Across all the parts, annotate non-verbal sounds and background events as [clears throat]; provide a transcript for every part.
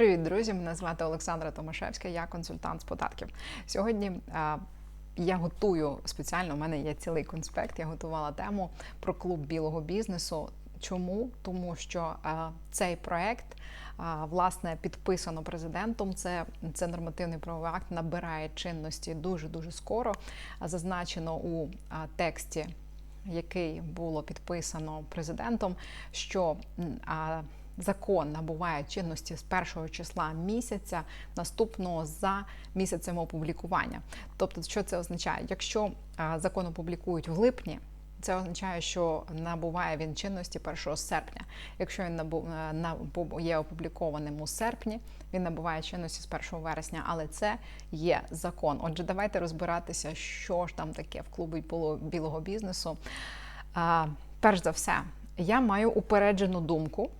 Привіт, друзі! Мене звати Олександра Томашевська, я консультант з податків. Сьогодні а, я готую спеціально. У мене є цілий конспект. Я готувала тему про клуб білого бізнесу. Чому? Тому що а, цей проект власне підписано президентом. Це, це нормативний правовий акт набирає чинності дуже дуже скоро. Зазначено у тексті який було підписано президентом, що закон набуває чинності з першого числа місяця наступного за місяцем опублікування. Тобто, що це означає? Якщо закон опублікують в липні. Це означає, що набуває він чинності 1 серпня. Якщо він на, є опублікованим у серпні, він набуває чинності з 1 вересня, але це є закон. Отже, давайте розбиратися, що ж там таке в клубі білого бізнесу. А, Перш за все, я маю упереджену думку.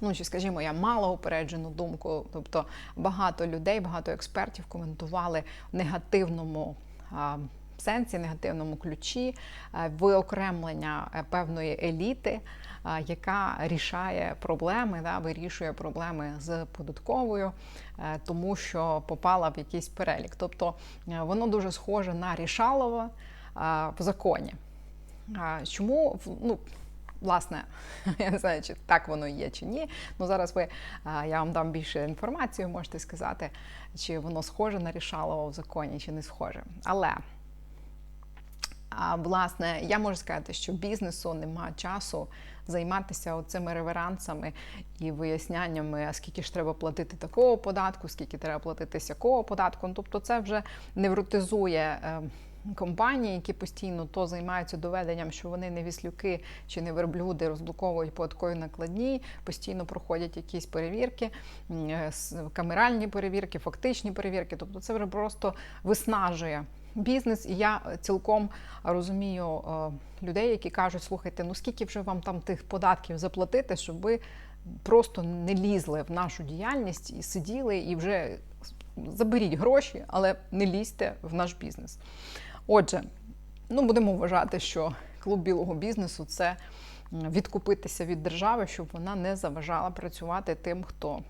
Ну, чи скажімо, я мала упереджену думку. Тобто багато людей, багато експертів коментували в негативному. Сенсі, негативному ключі, виокремлення е, певної еліти, яка рішає проблеми, да, вирішує проблеми з податковою, е, тому що попала в якийсь перелік. Тобто е, воно дуже схоже на рішалово в законі. Чому ну, Власне, [laughs] я не знаю, чи так воно є, чи ні. Ну зараз ви я вам дам більше інформації, можете сказати, чи воно схоже на рішалово в законі, чи не схоже. Але власне, я можу сказати, що бізнесу немає часу займатися цими реверансами і виясняннями, а скільки ж треба платити такого податку, скільки треба платити сякого податку. Ну, тобто, це вже невротизує. Е, компанії, які постійно то займаються доведенням, що вони не віслюки чи не верблюди, розблоковують податкові накладні, постійно проходять якісь перевірки, е, камеральні перевірки, фактичні перевірки. Тобто, це вже просто виснажує бізнес, і я цілком розумію е, людей, які кажуть, слухайте, ну скільки вже вам там тих податків заплатити, щоб ви просто не лізли в нашу діяльність і сиділи, і вже заберіть гроші, але не лізьте в наш бізнес. Отже, ну будемо вважати, що клуб білого бізнесу це відкупитися від держави, щоб вона не заважала працювати тим, хто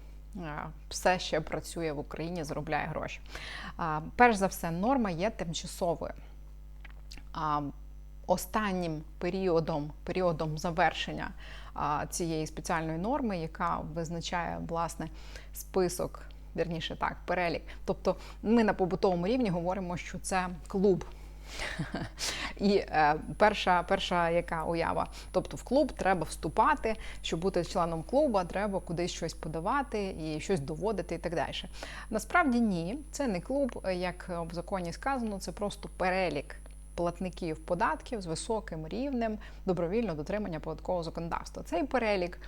все ще працює в Україні, заробляє гроші. Перш за все, норма є тимчасовою. Останнім періодом періодом завершення цієї спеціальної норми, яка визначає власне список, вірніше так, перелік. Тобто ми на побутовому рівні говоримо, що це клуб. [laughs] І е, перша, перша яка уява, тобто в клуб треба вступати, щоб бути членом клубу, треба кудись щось подавати і щось доводити і так далі. Насправді ні, це не клуб, як в законі сказано, це просто перелік. Платників податків з високим рівнем добровільного дотримання податкового законодавства. Цей перелік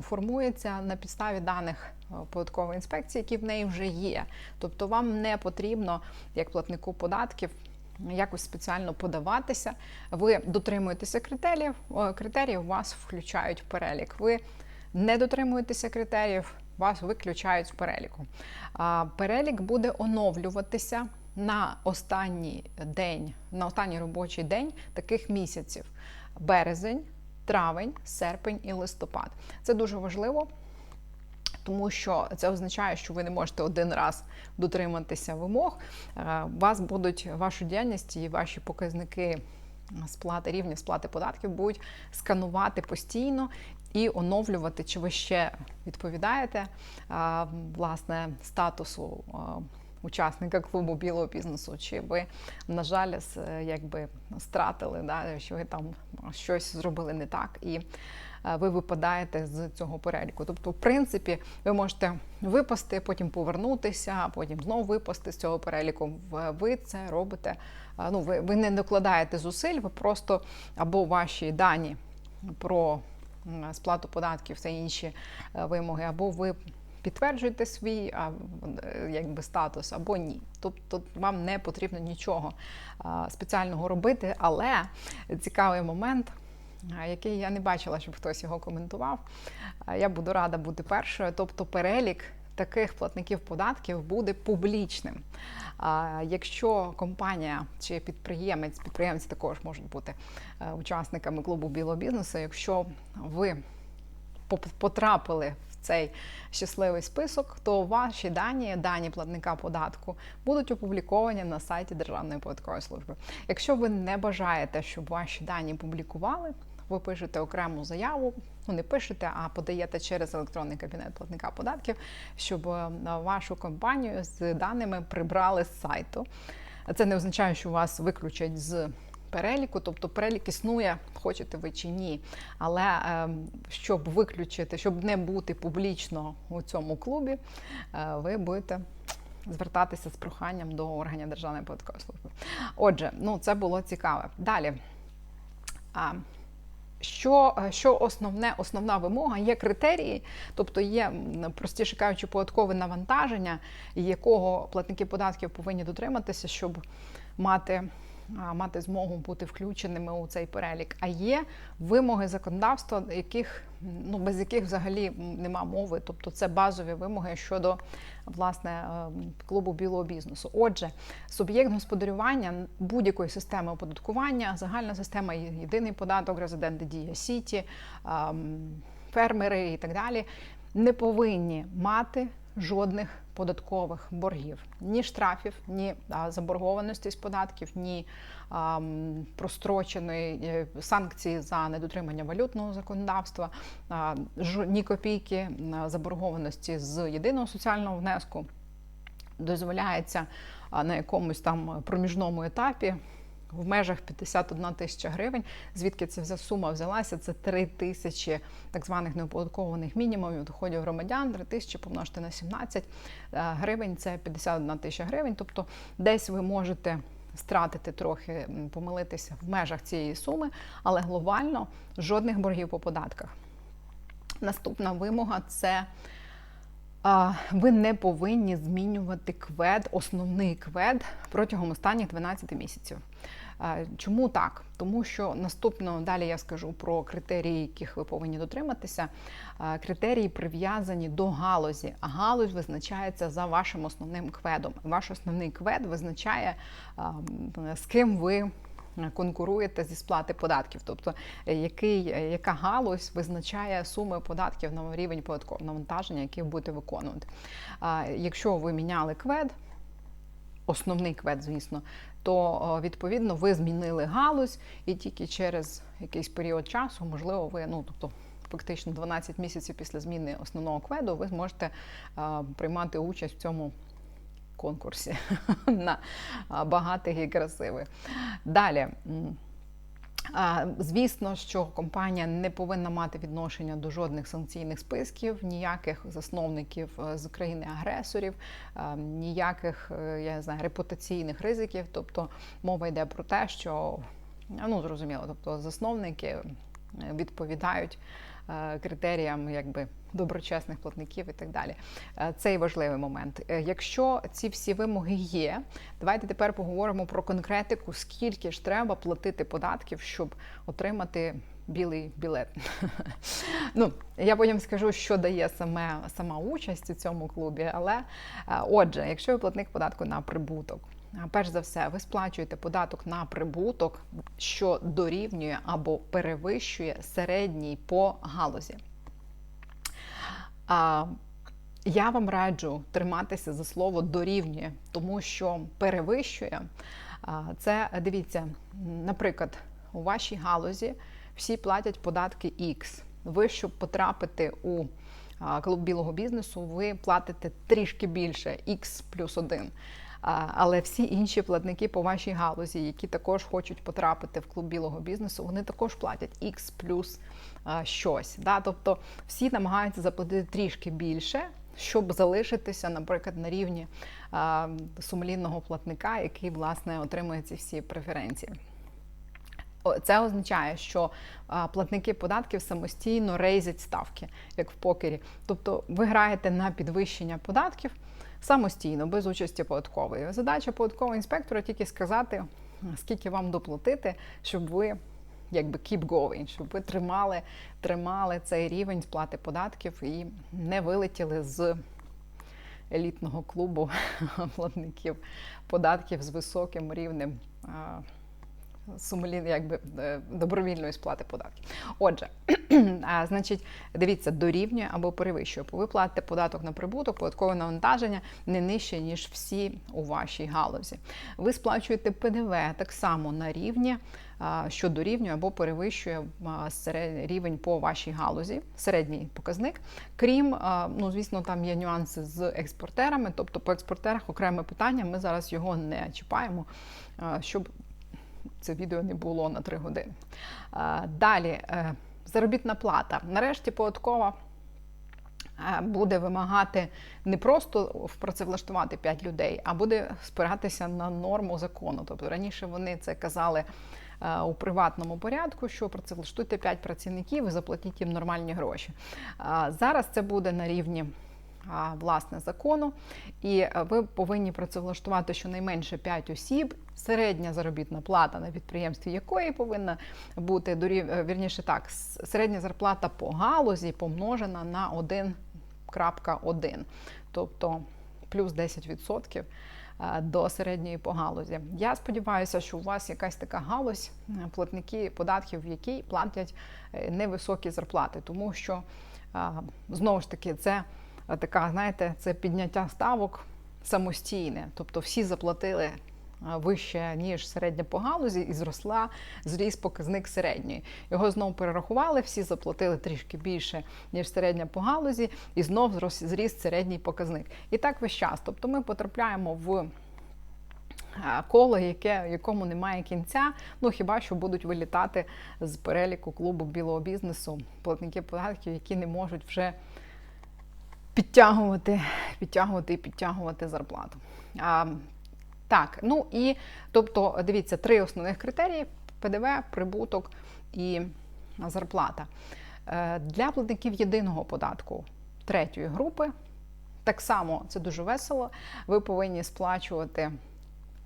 формується на підставі даних е, податкової інспекції, які в неї вже є. Тобто, вам не потрібно, як платнику податків, якось спеціально подаватися. Ви дотримуєтеся критеріїв, критеріїв вас включають в перелік. Ви не дотримуєтеся критеріїв, вас виключають з переліку. Перелік буде оновлюватися на останній день, на останній робочий день таких місяців: березень, травень, серпень і листопад. Це дуже важливо тому що це означає, що ви не можете один раз дотриматися вимог. Е, вас будуть вашу діяльність і ваші показники сплати рівня сплати податків будуть сканувати постійно. І оновлювати, чи ви ще відповідаєте власне статусу учасника клубу білого бізнесу, чи ви, на жаль, якби стратили, да, що ви там щось зробили не так. І Е, ви випадаєте з цього переліку. Тобто, в принципі, ви можете випасти, потім повернутися, а потім знову випасти з цього переліку. Ви це робите. Е, ну, ви, ви не докладаєте зусиль, ви просто або ваші дані про сплату податків, все інші е, вимоги, або ви. Підтверджуєте свій а, якби статус або ні. Тобто вам не потрібно нічого а, спеціального робити, але цікавий момент який я не бачила, щоб хтось його коментував. Я буду рада бути першою. Тобто, перелік таких платників податків буде публічним. Якщо компанія чи підприємець, підприємці також можуть бути е, учасниками клубу білого бізнесу, якщо ви потрапили цей щасливий список, то ваші дані, дані платника податку, будуть опубліковані на сайті Державної податкової служби. Якщо ви не бажаєте, щоб ваші дані публікували, ви пишете окрему заяву, ну не пишете, а подаєте через електронний кабінет платника податків, щоб е, вашу компанію з даними прибрали з сайту. Це не означає, що вас виключать з переліку, тобто перелік існує, хочете ви чи ні. Але е, щоб виключити, щоб не бути публічно у цьому клубі, е, ви будете. Звертатися з проханням до органів Державної податкової служби. Отже, ну це було цікаве. Далі. А, що що основне, основна вимога, є критерії, тобто є, простіше кажучи, податкове навантаження, якого платники податків повинні дотриматися, щоб мати мати змогу бути включеними у цей перелік. А є вимоги законодавства, яких ну без яких взагалі нема мови. Тобто це базові вимоги щодо власне е, клубу білого бізнесу. Отже, суб'єкт господарювання будь-якої системи оподаткування, загальна система, єдиний податок, резиденти дія сіті, фермери і так далі, не повинні мати жодних податкових боргів, ні штрафів, ні заборгованості з податків, ні простроченої е, санкції за недотримання валютного законодавства, ні копійки заборгованості з єдиного соціального внеску. Дозволяється на якомусь там проміжному етапі в межах 51 тисяча гривень. Звідки ця сума взялася? Це 3 тисячі так званих неоподаткованих мінімумів доходів громадян, 3 тисячі помножити на 17 е, гривень це 51 тисяча гривень. Тобто десь ви можете стратити трохи, помилитися в межах цієї суми, але глобально жодних боргів по податках. Наступна вимога це. Ви не повинні змінювати квед, основний квед протягом останніх 12 місяців. Чому так? Тому що наступно далі я скажу про критерії, яких ви повинні дотриматися. Критерії прив'язані до галузі, а галузь визначається за вашим основним кведом. Ваш основний квед визначає, з ким ви. Конкуруєте зі сплати податків, тобто який, яка галузь визначає суми податків на рівень податкового навантаження, ви будете виконувати. Якщо ви міняли квед, основний квед, звісно, то відповідно ви змінили галузь, і тільки через якийсь період часу, можливо, ви ну тобто. Фактично 12 місяців після зміни основного кведу ви зможете а, приймати участь в цьому конкурсі [laughs] на багатих і красивих. Далі. Звісно, що компанія не повинна мати відношення до жодних санкційних списків, ніяких засновників е, з країни-агресорів, е, ніяких е, я не знаю, репутаційних ризиків. Тобто мова йде про те, що ну зрозуміло, тобто засновники відповідають критеріям якби доброчесних платників і так далі. Цей важливий момент. Якщо ці всі вимоги є, давайте тепер поговоримо про конкретику, скільки ж треба платити податків, щоб отримати. Білий білет. [laughs] ну, Я потім скажу, що дає саме сама участь у цьому клубі. Але отже, якщо ви платник податку на прибуток, перш за все, ви сплачуєте податок на прибуток, що дорівнює або перевищує середній по галузі. Я вам раджу триматися за слово дорівнює, тому що перевищує це, дивіться, наприклад, у вашій галузі всі платять податки X. Ви, щоб потрапити у клуб білого бізнесу, ви платите трішки більше X плюс 1. Але всі інші платники по вашій галузі, які також хочуть потрапити в клуб білого бізнесу, вони також платять X плюс щось. Да? Тобто всі намагаються заплатити трішки більше. Щоб залишитися, наприклад, на рівні сумлінного платника, який власне отримує ці всі преференції. Це означає, що платники податків самостійно рейзять ставки, як в покері. Тобто ви граєте на підвищення податків самостійно, без участі податкової. Задача податкового інспектора тільки сказати, скільки вам доплатити, щоб ви якби keep going, щоб ви тримали, тримали цей рівень сплати податків і не вилетіли з елітного клубу [laughs] платників податків з високим рівнем сумлін, якби е, добровільної сплати податків. Отже, [clears throat] значить, дивіться, дорівнює або перевищує. Ви платите податок на прибуток, податкове навантаження не нижче, ніж всі у вашій галузі. Ви сплачуєте ПДВ так само на рівні, що дорівнює або перевищує рівень по вашій галузі, середній показник. Крім, ну звісно, там є нюанси з експортерами, тобто по експортерах окреме питання. Ми зараз його не чіпаємо, щоб це відео не було на 3 години. Далі е, заробітна плата. Нарешті податкова е, буде вимагати не просто працевлаштувати 5 людей, а буде спиратися на норму закону. Тобто раніше вони це казали е, у приватному порядку, що працевлаштуйте 5 працівників і заплатіть їм нормальні гроші. Зараз це буде на рівні власне закону, і е, ви повинні працевлаштувати щонайменше 5 осіб. Середня заробітна плата на підприємстві якої повинна бути е, вірніше так, середня зарплата по галузі помножена на 1.1, тобто плюс 10% е, до середньої по галузі. Я сподіваюся, що у вас якась така галузь, платники податків, в якій платять невисокі зарплати, тому що знову ж таки це така, знаєте, це підняття ставок самостійне, тобто всі заплатили. Вище ніж середня по галузі, і зросла зріс показник середньої. Його знову перерахували, всі заплатили трішки більше ніж середня по галузі, і знов зріс середній показник. І так весь час. Тобто ми потрапляємо в а, коло, яке, якому немає кінця, ну хіба що будуть вилітати з переліку клубу білого бізнесу платники податків, які не можуть вже підтягувати, підтягувати і підтягувати зарплату. А, так, ну і тобто, дивіться, три основних критерії: ПДВ, прибуток і зарплата. Е, Для платників єдиного податку третьої групи так само це дуже весело. Ви повинні сплачувати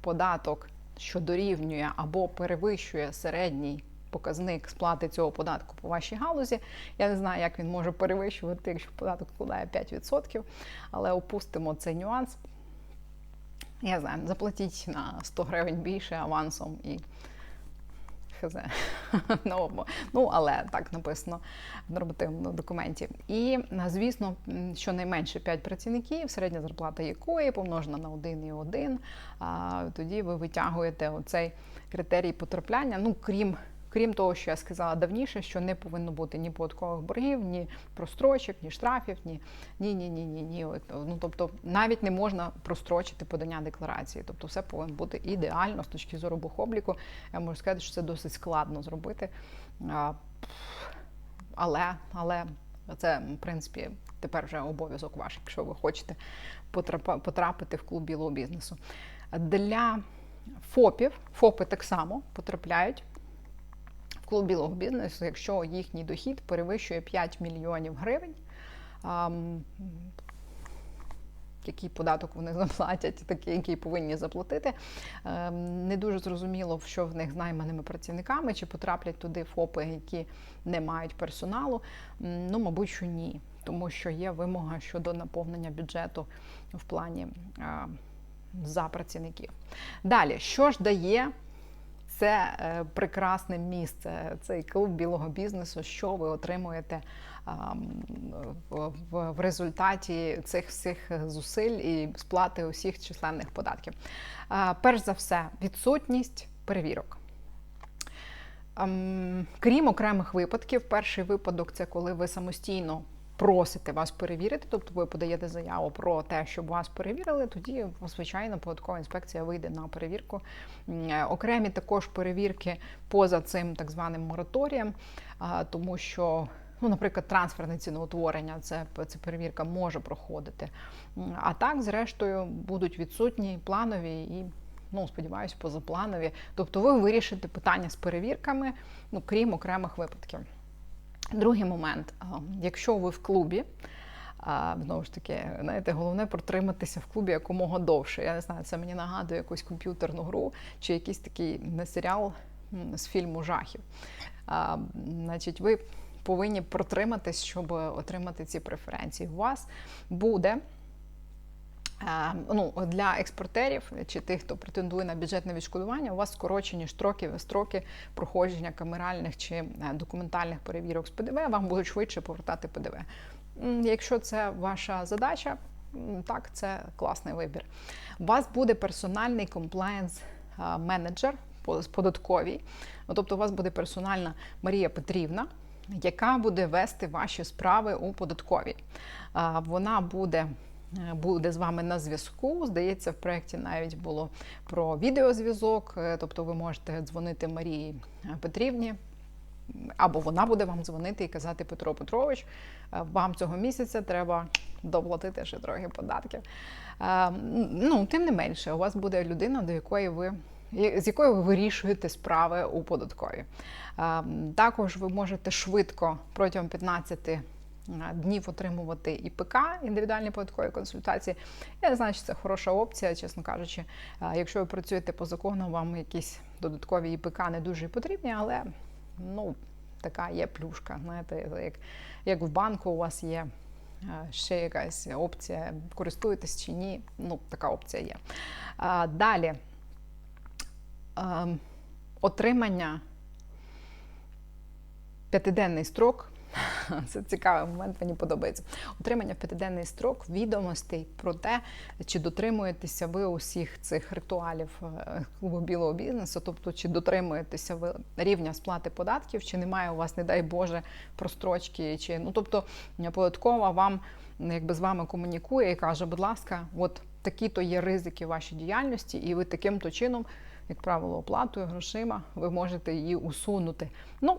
податок, що дорівнює або перевищує середній показник сплати цього податку по вашій галузі. Я не знаю, як він може перевищувати, якщо податок складає 5%, але опустимо цей нюанс. Я знаю, заплатіть на 100 гривень більше авансом і хз. [laughs] ну, ну, але так написано в нормативному документі. І, звісно, щонайменше 5 працівників, середня зарплата якої помножена на 1,1, тоді ви витягуєте оцей критерій потрапляння. Ну, крім. Крім того, що я сказала давніше, що не повинно бути ні податкових боргів, ні прострочок, ні штрафів, ні ні, ні, ні, ні, ні. Ну тобто навіть не можна прострочити подання декларації. Тобто, все повинно бути ідеально з точки зору бухобліку. Я можу сказати, що це досить складно зробити. Але, але це, в принципі, тепер вже обов'язок ваш, якщо ви хочете потрапити в клуб білого бізнесу. Для ФОПів, ФОПи так само потрапляють клуб білого бізнесу, якщо їхній дохід перевищує 5 мільйонів гривень. Який податок вони [laughs] заплатять, такий, який повинні заплатити. Ем, Не дуже зрозуміло, що в них з найманими працівниками, чи потраплять туди ФОПи, які не мають персоналу. Ну, мабуть, що ні, тому що є вимога щодо наповнення бюджету в плані за працівників. Далі, що ж дає це е, прекрасне місце, цей клуб білого бізнесу, що ви отримуєте в, результаті цих всіх зусиль і сплати усіх численних податків. Перш за все, відсутність перевірок. Крім окремих випадків, перший випадок це коли ви самостійно просите вас перевірити, тобто ви подаєте заяву про те, щоб вас перевірили, тоді, звичайно, податкова інспекція вийде на перевірку. Е, Окремі також перевірки поза цим так званим мораторієм, тому що. Ну, наприклад, трансферне ціноутворення, це, це перевірка може проходити. А так, зрештою, будуть відсутні планові і ну, сподіваюся, позапланові. Тобто ви вирішите питання з перевірками, ну, крім окремих випадків. Другий момент, якщо ви в клубі, а, знову ж таки, знаєте, головне протриматися в клубі якомога довше. Я не знаю, це мені нагадує якусь комп'ютерну гру чи якийсь такий не серіал з фільму жахів. А, значить, ви повинні протриматись, щоб отримати ці преференції. У вас буде Ну, для експортерів чи тих, хто претендує на бюджетне відшкодування, у вас скорочені строки, строки проходження камеральних чи е, документальних перевірок з ПДВ, вам будуть швидше повертати ПДВ. Якщо це ваша задача, так, це класний вибір. У вас буде персональний комплаєнс е, менеджер по- з податковій. Ну, Тобто, у вас буде персональна Марія Петрівна, яка буде вести ваші справи у податковій. Вона буде. Е, Буде з вами на зв'язку. Здається, в проєкті навіть було про відеозв'язок. е, Тобто ви можете дзвонити Марії Петрівні, або вона буде вам дзвонити і казати Петро Петрович, е, вам цього місяця треба доплатити ще трохи податків. Е, Ну, тим не менше, у вас буде людина, до якої ви з якою ви вирішуєте справи у податковій. Е, Також ви можете швидко протягом 15 е, днів отримувати ІПК, індивідуальні податкові консультації. Я не знаю, чи це хороша опція, чесно кажучи. Якщо ви працюєте по закону, вам якісь додаткові ІПК не дуже потрібні, але ну, така є плюшка. Знаєте, як, як в банку у вас є ще якась опція, користуєтесь чи ні. Ну, така опція є. Далі ем, отримання п'ятиденний строк. [laughs] Це цікавий момент, мені подобається. Отримання в п'ятиденний строк відомостей про те, чи дотримуєтеся ви усіх цих ритуалів е, клубу білого бізнесу, тобто чи дотримуєтеся ви рівня сплати податків, чи немає у вас, не дай Боже, прострочки, чи ну тобто податкова вам якби з вами комунікує і каже, будь ласка, от такі-то є ризики в вашій діяльності, і ви таким-то чином, як правило, оплатою, грошима, ви можете її усунути. Ну,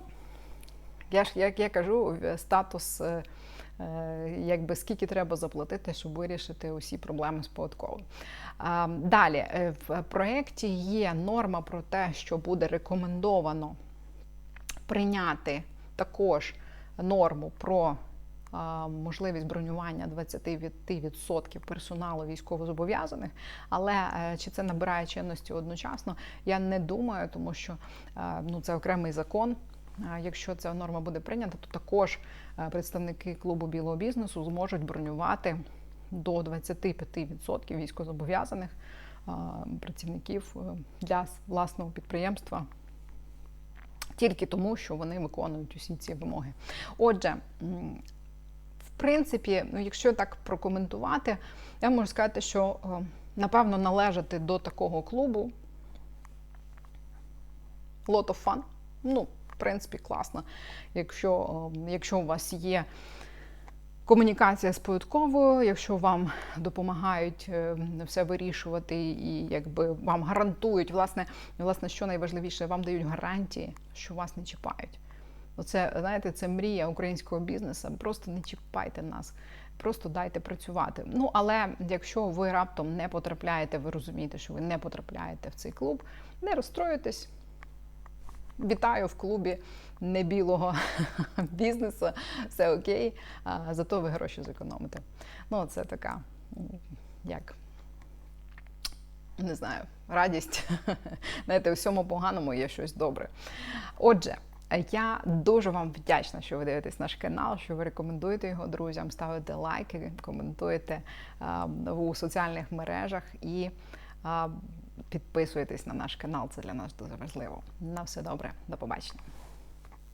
я ж як я кажу, статус, е, е, якби скільки треба заплатити, щоб вирішити усі проблеми з податковим. Далі е, в проєкті є норма про те, що буде рекомендовано прийняти також норму про можливість бронювання 25% персоналу військовозобов'язаних, але е, чи це набирає чинності одночасно, я не думаю, тому що е, ну, це окремий закон. Якщо ця норма буде прийнята, то також е, представники клубу білого бізнесу зможуть бронювати до 25% військовозобов'язаних е, працівників е, для власного підприємства. Тільки тому, що вони виконують усі ці вимоги. Отже, в принципі, ну, якщо так прокоментувати, я можу сказати, що напевно належати до такого клубу lot of fun. Ну, в принципі, класно. Якщо, е, якщо у вас є комунікація з податковою, якщо вам допомагають е, все вирішувати і якби вам гарантують, власне, власне, що найважливіше, вам дають гарантії, що вас не чіпають. Оце, знаєте, це мрія українського бізнесу. Просто не чіпайте нас, просто дайте працювати. Ну, але якщо ви раптом не потрапляєте, ви розумієте, що ви не потрапляєте в цей клуб, не розстроюйтесь. Вітаю в клубі небілого [laughs] бізнесу, все окей, а, зато ви гроші зекономите. Ну, це така, як не знаю, радість. [laughs] Знаєте, у всьому поганому є щось добре. Отже, я дуже вам вдячна, що ви дивитесь наш канал, що ви рекомендуєте його друзям, ставите лайки, коментуєте у соціальних мережах і підписуєтесь на наш канал. Це для нас дуже важливо. На все добре, до побачення.